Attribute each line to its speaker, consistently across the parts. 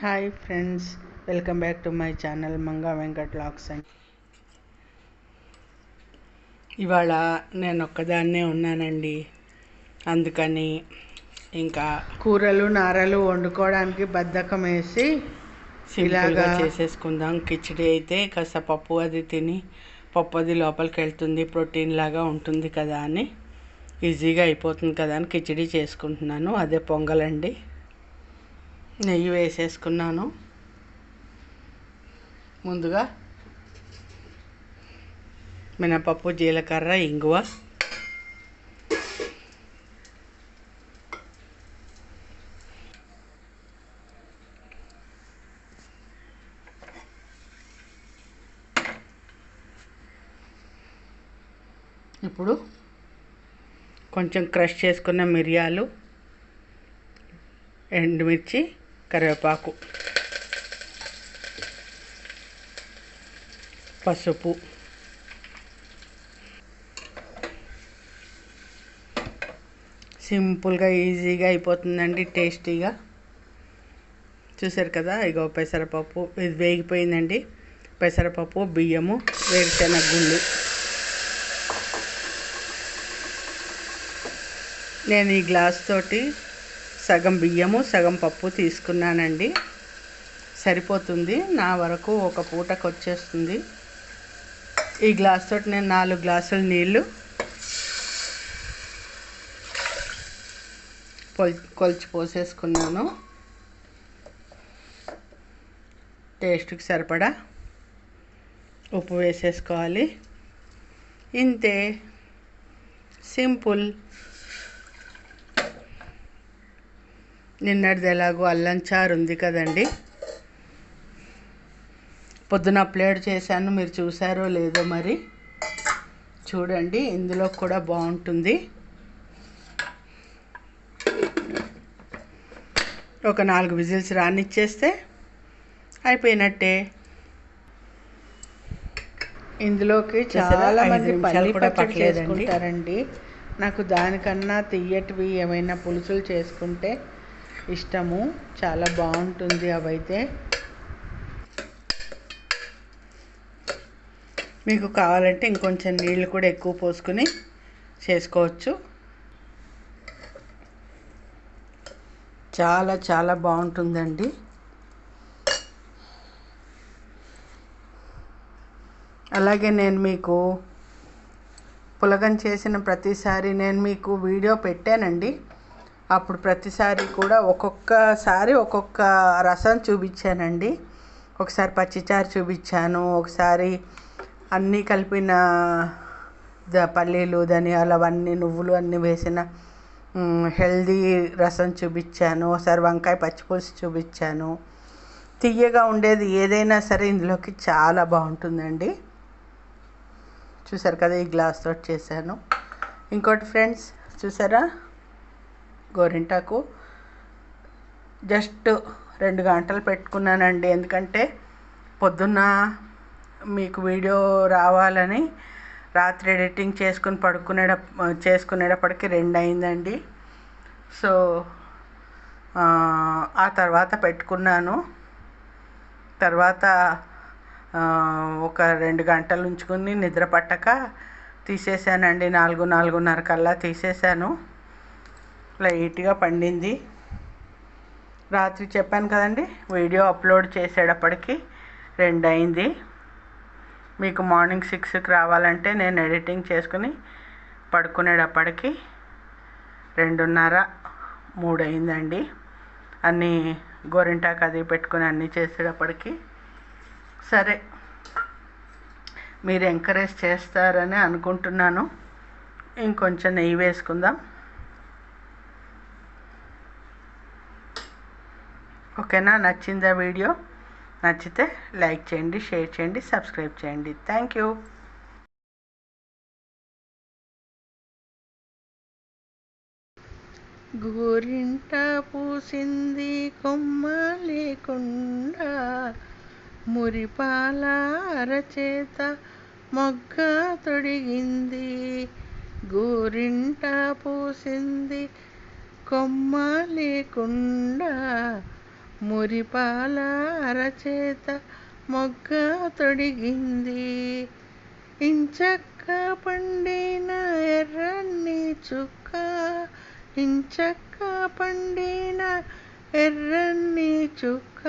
Speaker 1: Hi friends welcome back to my channel Manga Venkat lakhs and ఇవాళ నేను ఒక్కదాన్నే ఉన్నానండి. అందుకని ఇంకా కూరలు నారలు వండుకోవడానికి బద్ధకం వేసి ఇలాగా
Speaker 2: చేసేసుకుందాం. కిచిడి అయితే కాస్త పప్పు అది తిని పప్పు అది లోపలికి వెళ్తుంది ప్రోటీన్ లాగా ఉంటుంది కదా అని. ఈజీగా అయిపోతుంది కదా అని కిచిడి చేసుకుంటున్నాను. అదే పొంగలండి. నెయ్యి వేసేసుకున్నాను. ముందుగా మినపప్పు జీలకర్ర ఇంగువ. ఇప్పుడు కొంచెం క్రష్ చేసుకున్న మిరియాలు ఎండుమిర్చి కరివేపాకు పసుపు సింపుల్గా ఈజీగా అయిపోతుందండి టేస్టీగా. చూసారు కదా ఇగో పెసరపప్పు ఇది వేగిపోయిందండి. పెసరపప్పు బియ్యము వేరుశెనగ గుళ్ళు. నేను ఈ గ్లాస్ తోటి సగం బియ్యము సగం పప్పు తీసుకున్నానండి. సరిపోతుంది. నా వరకు ఒక పూటకు వచ్చేస్తుంది ఈ గ్లాస్ తోటి నేను నాలుగు గ్లాసుల నీళ్ళు కొల్ కొలిచి పోసేసుకున్నాను. టేస్ట్కి సరిపడా ఉప్పు వేసేసుకోవాలి. ఇంతే. సింపుల్. నిన్నటిది ఎలాగో అల్లం చారు ఉంది కదండి. పొద్దున అప్లోడ్ చేశాను మీరు చూసారో లేదో మరి. చూడండి ఇందులో కూడా బాగుంటుంది. ఒక నాలుగు విజిల్స్ రానిచ్చేస్తే అయిపోయినట్టే. ఇందులోకి? చాలా మంది పల్లి
Speaker 1: కూడా
Speaker 2: పచ్చడి
Speaker 1: పట్టలేదండి.
Speaker 2: చేసుకుంటారండి.
Speaker 1: నాకు దానికన్నా తియ్యటివి ఏమైనా పులుసులు చేసుకుంటే ఇష్టము. చాలా బాగుంటుంది అవైతే.
Speaker 2: మీకు కావాలంటే ఇంకొంచెం నీళ్ళు కూడా ఎక్కువ పోసుకుని చేసుకోవచ్చు. చాలా చాలా బాగుంటుందండి. అలాగే నేను మీకు పులగం చేసిన ప్రతిసారి నేను మీకు వీడియో పెట్టానండి. అప్పుడు ప్రతిసారి కూడా ఒక్కొక్కసారి ఒక్కొక్క రసం చూపించానండి. ఒకసారి పచ్చిచారు చూపించాను ఒకసారి అన్నీ కలిపిన ద పల్లీలు ధనియాలు అవన్నీ నువ్వులు అన్నీ వేసిన హెల్దీ రసం చూపించాను. ఒకసారి వంకాయ పచ్చిపులుసు చూపించాను. తియ్యగా ఉండేది ఏదైనా సరే ఇందులోకి చాలా బాగుంటుందండి. చూసారు కదా ఈ గ్లాస్ తోటి చేశాను. ఇంకోటి ఫ్రెండ్స్ చూసారా? గోరింటాకు. జస్ట్ రెండు గంటలు పెట్టుకున్నానండి. ఎందుకంటే పొద్దున్న మీకు వీడియో రావాలని రాత్రి ఎడిటింగ్ చేసుకుని పడుకునేట చేసుకునేటప్పటికి రెండు అయిందండి సో ఆ, తర్వాత పెట్టుకున్నాను. తర్వాత ఒక రెండు గంటలు ఉంచుకుని నిద్ర పట్టక తీసేసానండి. నాలుగు నాలుగున్నర కల్లా తీసేసాను. లైట్గా పండింది. రాత్రి చెప్పాను కదండి వీడియో అప్లోడ్ చేసేటప్పటికి రెండు అయింది మీకు మార్నింగ్ సిక్స్కి రావాలంటే నేను ఎడిటింగ్ చేసుకుని పడుకునేటప్పటికి రెండున్నర మూడు అయిందండి అన్నీ గోరింటాకు అది పెట్టుకుని అన్నీ చేసేటప్పటికి సరే. మీరు ఎంకరేజ్ చేస్తారని అనుకుంటున్నాను. ఇంకొంచెం నెయ్యి వేసుకుందాం. ఓకేనా? నచ్చిందా వీడియో? నచ్చితే లైక్ చేయండి షేర్ చేయండి సబ్స్క్రైబ్ చేయండి. Thank you.
Speaker 1: గోరింట పూసింది కొమ్మ లేకుండా మురిపాల అరచేత మొగ్గ తొడిగింది. గోరింట పూసింది కొమ్మ లేకుండా
Speaker 2: మురిపాల అరచేత మొగ్గ తొడిగింది. ఇంచక్క పండిన ఎర్రని చుక్క ఇంచక్క పండిన ఎర్రని చుక్క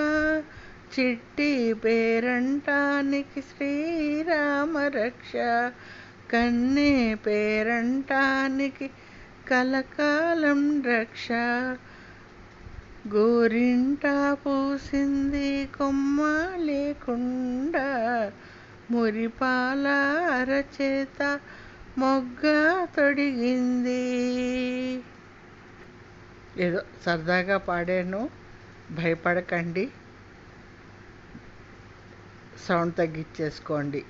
Speaker 2: చిట్టి పేరంటానికి శ్రీరామ రక్ష కన్నే పేరంటానికి కలకాలం రక్ష. గోరింట పూసింది కొమ్మ లేకుండా మురిపాల అరచేత మొగ్గ తొడిగింది. ఏదో సరదాగా పాడాను భయపడకండి. సౌండ్ తగ్గించేసుకోండి.